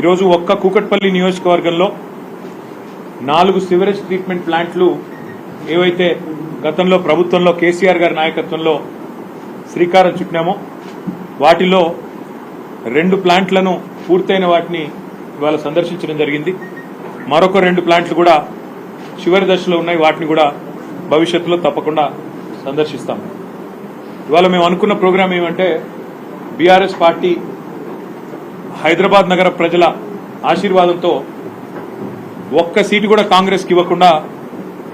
ఈరోజు ఒక్క కూకట్పల్లి నియోజకవర్గంలో నాలుగు సివరేజ్ ట్రీట్మెంట్ ప్లాంట్లు ఏవైతే గతంలో ప్రభుత్వంలో కేసీఆర్ గారి నాయకత్వంలో శ్రీకారం చుట్టినామో వాటిలో రెండు ప్లాంట్లను పూర్తయిన వాటిని ఇవాళ సందర్శించడం జరిగింది. మరొక రెండు ప్లాంట్లు కూడా చివరి దశలో ఉన్నాయి. వాటిని కూడా భవిష్యత్తులో తప్పకుండా సందర్శిస్తాం ఇవాళ మేము అనుకున్న ప్రోగ్రాం ఏమంటే బీఆర్ఎస్ పార్టీ హైదరాబాద్ నగర ప్రజల ఆశీర్వాదంతో ఒక్క సీటు కూడా కాంగ్రెస్కి ఇవ్వకుండా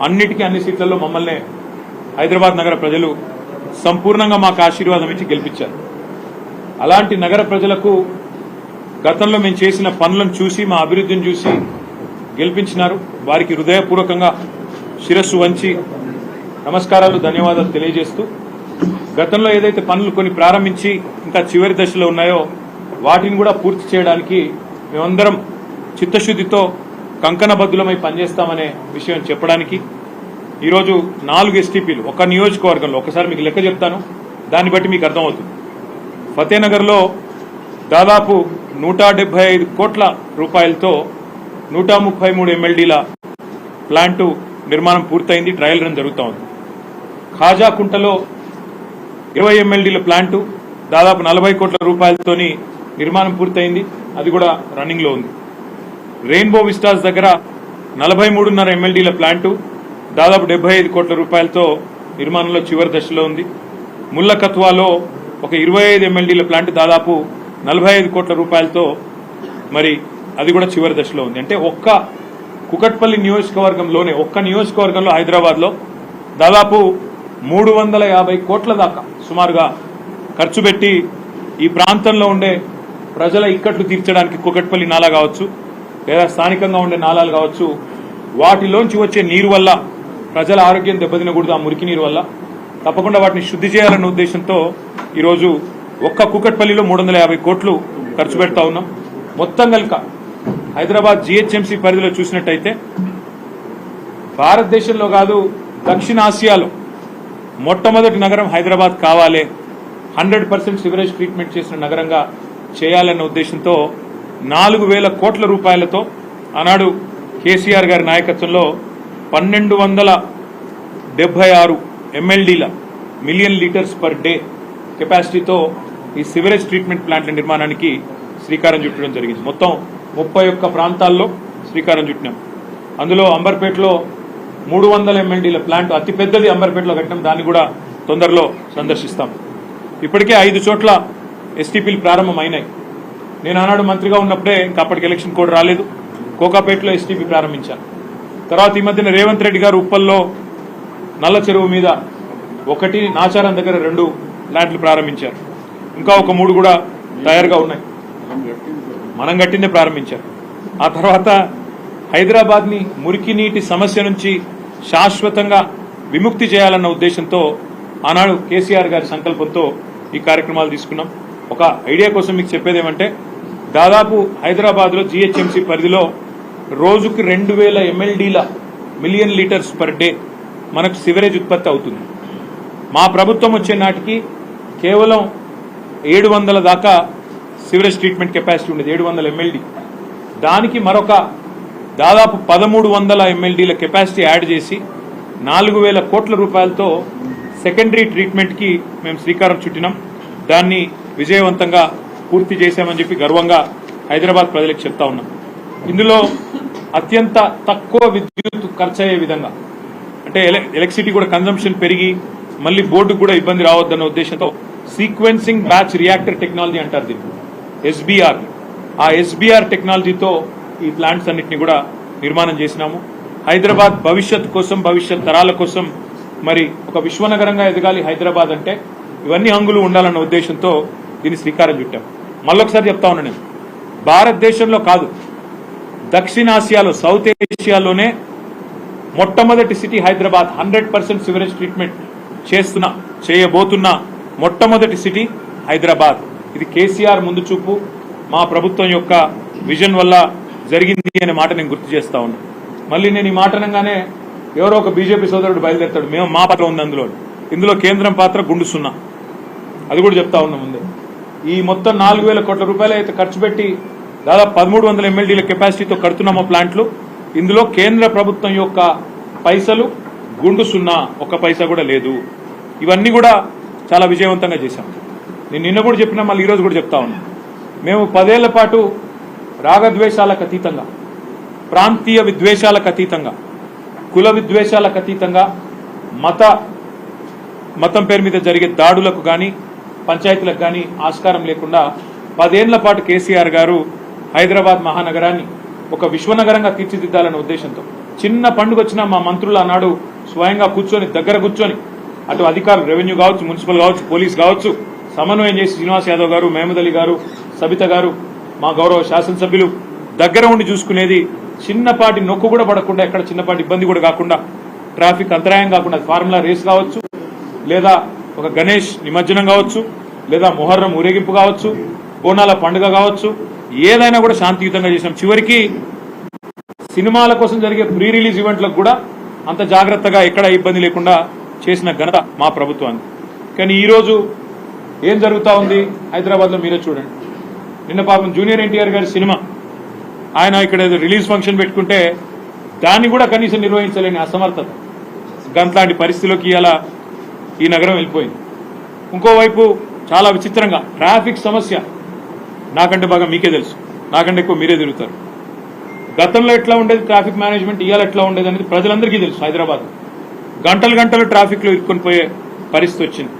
అన్నిటికీ అన్ని సీట్లలో మమ్మల్ని హైదరాబాద్ నగర ప్రజలు సంపూర్ణంగా మాకు ఆశీర్వాదం ఇచ్చి గెలిపించారు. అలాంటి నగర ప్రజలకు గతంలో మేము చేసిన పనులను చూసి మా అభివృద్ధిని చూసి గెలిపించినారు. వారికి హృదయపూర్వకంగా శిరస్సు వంచి నమస్కారాలు ధన్యవాదాలు తెలియజేస్తూ గతంలో ఏదైతే పనులు కొన్ని ప్రారంభించి ఇంకా చివరి దశలో ఉన్నాయో వాటిని కూడా పూర్తి చేయడానికి మేమందరం చిత్తశుద్ధితో కంకణబద్దులమై పనిచేస్తామనే విషయం చెప్పడానికి ఈరోజు నాలుగు ఎస్టీపీలు ఒక నియోజకవర్గంలో ఒకసారి మీకు లెక్క చెప్తాను దాన్ని బట్టి మీకు అర్థమవుతుంది. ఫతేనగర్లో దాదాపు నూట డెబ్బై ఐదు కోట్ల రూపాయలతో నూట ముప్పై మూడు ఎమ్మెల్డీల ప్లాంటు నిర్మాణం పూర్తయింది ట్రయల్ రన్ జరుగుతూ ఉంది. ఖాజాకుంటలో ఇరవై ఎమ్మెల్డీల ప్లాంటు దాదాపు నలభై కోట్ల రూపాయలతోని నిర్మాణం పూర్తయింది. అది కూడా రన్నింగ్లో ఉంది. రెయిన్బో విస్టాస్ దగ్గర నలభై మూడున్నర ఎమ్మెల్డీల ప్లాంటు దాదాపు డెబ్బై ఐదు కోట్ల రూపాయలతో నిర్మాణంలో చివరి దశలో ఉంది. ముల్లకత్వాలో ఒక ఇరవై ఐదు ఎమ్మెల్డీల ప్లాంట్ దాదాపు నలభై ఐదు కోట్ల రూపాయలతో మరి అది కూడా చివరి దశలో ఉంది. అంటే ఒక్క కుకట్పల్లి నియోజకవర్గంలోనే ఒక్క నియోజకవర్గంలో హైదరాబాద్లో దాదాపు మూడు వందల యాభై కోట్ల దాకా సుమారుగా ఖర్చు పెట్టి ఈ ప్రాంతంలో ఉండే ప్రజల ఇక్కట్లు తీర్చడానికి కుకట్పల్లి నాలా కావచ్చు లేదా స్థానికంగా ఉండే నాలాలు కావచ్చు వాటిలోంచి వచ్చే నీరు వల్ల ప్రజల ఆరోగ్యం దెబ్బతినకూడదు ఆ మురికి నీరు వల్ల. తప్పకుండా వాటిని శుద్ధి చేయాలన్న ఉద్దేశంతో ఈరోజు ఒక్క కుకట్పల్లిలో మూడు వందల యాభై కోట్లు ఖర్చు పెడతా ఉన్నాం. మొత్తం కనుక హైదరాబాద్ జిహెచ్ఎంసీ పరిధిలో చూసినట్టయితే భారతదేశంలో కాదు దక్షిణాసియాలో మొట్టమొదటి నగరం హైదరాబాద్ కావాలి. హండ్రెడ్ పర్సెంట్ సివరేజ్ ట్రీట్మెంట్ చేసిన నగరంగా చేయాలన్న ఉద్దేశంతో నాలుగు వేల కోట్ల రూపాయలతో ఆనాడు కేసీఆర్ గారి నాయకత్వంలో పన్నెండు వందల డెబ్బై ఆరు ఎంఎల్డీల మిలియన్ లీటర్స్ పర్ డే కెపాసిటీతో ఈ సివరేజ్ ట్రీట్మెంట్ ప్లాంట్ల నిర్మాణానికి శ్రీకారం చుట్టడం జరిగింది. మొత్తం ముప్పై ఒక్క ప్రాంతాల్లో శ్రీకారం చుట్టినాం. అందులో అంబర్పేటలో మూడు వందల ఎంఎల్డీల ప్లాంట్ అతిపెద్దది అంబర్పేటలో కట్టినాం. దాన్ని కూడా తొందరలో సందర్శిస్తాం. ఇప్పటికే ఐదు చోట్ల ఎస్టీపీలు ప్రారంభమైనాయి. నేను ఆనాడు మంత్రిగా ఉన్నప్పుడే ఇంకా అప్పటికి ఎలక్షన్ కోడ్ రాలేదు. కోకాపేటలో ఎస్టీపీ ప్రారంభించాను. తర్వాత ఈ మధ్యన రేవంత్ రెడ్డి గారు ఉప్పల్లో నల్ల చెరువు మీద ఒకటి నాచారం దగ్గర రెండు ల్యాండ్లు ప్రారంభించారు. ఇంకా ఒక మూడు కూడా తయారుగా ఉన్నాయి. మనం గట్టిందే ప్రారంభించారు. ఆ తర్వాత హైదరాబాద్ని మురికి నీటి సమస్య నుంచి శాశ్వతంగా విముక్తి చేయాలన్న ఉద్దేశంతో ఆనాడు కేసీఆర్ గారి సంకల్పంతో ఈ కార్యక్రమాలు తీసుకున్నాం. ఒక ఐడియా కోసం మీకు చెప్పేది ఏమంటే దాదాపు హైదరాబాద్లో జిహెచ్ఎంసీ పరిధిలో రోజుకు రెండు వేల ఎంఎల్డీల మిలియన్ లీటర్స్ పర్ డే మనకు సివరేజ్ ఉత్పత్తి అవుతుంది. మా ప్రభుత్వం వచ్చే నాటికి కేవలం ఏడు వందల దాకా సివరేజ్ ట్రీట్మెంట్ కెపాసిటీ ఉండేది ఏడు వందల ఎంఎల్డీ దానికి మరొక దాదాపు పదమూడు వందల ఎంఎల్డీల కెపాసిటీ యాడ్ చేసి నాలుగు వేల కోట్ల రూపాయలతో సెకండరీ ట్రీట్మెంట్కి మేము శ్రీకారం చుట్టినాం. దాన్ని విజయవంతంగా పూర్తి చేశామని చెప్పి గర్వంగా హైదరాబాద్ ప్రజలకు చెప్తా ఉన్నాం. ఇందులో అత్యంత తక్కువ విద్యుత్ ఖర్చు అయ్యే విధంగా అంటే ఎలక్ట్రిసిటీ కూడా కన్జంప్షన్ పెరిగి మళ్ళీ బోర్డుకు కూడా ఇబ్బంది రావద్దన్న ఉద్దేశంతో సీక్వెన్సింగ్ బ్యాచ్ రియాక్టర్ టెక్నాలజీ అంటారు దీన్ని. ఎస్బీఆర్ ఆ ఎస్బీఆర్ టెక్నాలజీతో ఈ ప్లాంట్స్ అన్నిటిని కూడా నిర్మాణం చేసినాము. హైదరాబాద్ భవిష్యత్ కోసం భవిష్యత్ తరాల కోసం మరి ఒక విశ్వనగరంగా ఎదగాలి హైదరాబాద్ అంటే ఇవన్నీ హంగులు ఉండాలన్న ఉద్దేశంతో దీన్ని శ్రీకారం చుట్టాం. మళ్ళొకసారి చెప్తా ఉన్నా నేను. భారతదేశంలో కాదు. దక్షిణాసియాలో సౌత్ ఏషియాలోనే మొట్టమొదటి city Hyderabad hundred percent sewerage treatment చేస్తున్న చేయబోతున్న మొట్టమొదటి సిటీ హైదరాబాద్. ఇది కేసీఆర్ ముందు చూపు మా ప్రభుత్వం యొక్క విజన్ వల్ల జరిగింది అనే మాట నేను గుర్తు చేస్తా ఉన్నా. మళ్ళీ నేను ఈ మాట అనగానే ఎవరో ఒక బీజేపీ సోదరుడు బయలుదేరుతాడు. మేము మా పాత్ర ఉంది అందులో. ఇందులో కేంద్రం పాత్ర గుండు సున్నా అది కూడా చెప్తా ఉన్నా ముందే. ఈ మొత్తం నాలుగు వేల కోట్ల రూపాయలు అయితే ఖర్చు పెట్టి దాదాపు పదమూడు వందల ఎమ్మెల్డీల కెపాసిటీతో కడుతున్నామో ప్లాంట్లు. ఇందులో కేంద్ర ప్రభుత్వం యొక్క పైసలు గుండు సున్నా ఒక్క పైసా కూడా లేదు. ఇవన్నీ కూడా చాలా విజయవంతంగా చేశాం నేను నిన్న కూడా చెప్పినా మళ్ళీ ఈరోజు కూడా చెప్తా ఉన్నాను మేము పదేళ్ళ పాటు రాగద్వేషాలకు అతీతంగా ప్రాంతీయ విద్వేషాలకు అతీతంగా కుల విద్వేషాలకు అతీతంగా మత మతం పేరు మీద జరిగే దాడులకు కానీ పంచాయతీలకు కానీ ఆస్కారం లేకుండా పదేళ్ళ పాటు కేసీఆర్ గారు హైదరాబాద్ మహానగరాన్ని ఒక విశ్వనగరంగా తీర్చిదిద్దాలనే ఉద్దేశంతో చిన్న పండుగ వచ్చినా మా మంత్రులు ఆనాడు స్వయంగా కూర్చొని దగ్గర కూర్చొని అటు అధికారులు రెవెన్యూ కావచ్చు మున్సిపల్ కావచ్చు పోలీస్ కావచ్చు సమన్వయం చేసి శ్రీనివాస్ యాదవ్ గారు మహమద్ అలీ గారు సబిత గారు మా గౌరవ శాసనసభ్యులు దగ్గర ఉండి చూసుకునేది చిన్నపాటి నొక్కు కూడా పడకుండా ఎక్కడ చిన్నపాటి ఇబ్బంది కూడా కాకుండా ట్రాఫిక్ అంతరాయం కాకుండా ఫార్ములా రేస్ కావచ్చు లేదా ఒక గణేష్ నిమజ్జనం కావచ్చు లేదా మొహర్రం ఊరేగింపు కావచ్చు బోనాల పండుగ కావచ్చు ఏదైనా కూడా శాంతియుతంగా చేసాం. చివరికి సినిమాల కోసం జరిగే ప్రీ రిలీజ్ ఈవెంట్లకు కూడా అంత జాగ్రత్తగా ఎక్కడ ఇబ్బంది లేకుండా చేసిన ఘనత మా ప్రభుత్వాన్ని కానీ ఈరోజు ఏం జరుగుతూ ఉంది హైదరాబాద్లో మీరే చూడండి. నిన్న పాపం జూనియర్ ఎన్టీఆర్ గారి సినిమా. ఆయన ఇక్కడ ఏదో రిలీజ్ ఫంక్షన్ పెట్టుకుంటే దాన్ని కూడా కనీసం నిర్వహించలేని అసమర్థత. గంట్లాంటి పరిస్థితిలోకి ఇలా ఈ నగరం వెళ్ళిపోయింది. ఇంకోవైపు చాలా విచిత్రంగా ట్రాఫిక్ సమస్య నాకంటే బాగా మీకే తెలుసు. నాకంటే ఎక్కువ మీరే తిరుగుతారు. గతంలో ఎట్లా ఉండేది ట్రాఫిక్ మేనేజ్మెంట్ ఇవాళ ఎట్లా ఉండేది అనేది ప్రజలందరికీ తెలుసు హైదరాబాద్ గంటలు గంటలు ట్రాఫిక్లో ఇరుక్కొని పోయే పరిస్థితి వచ్చింది.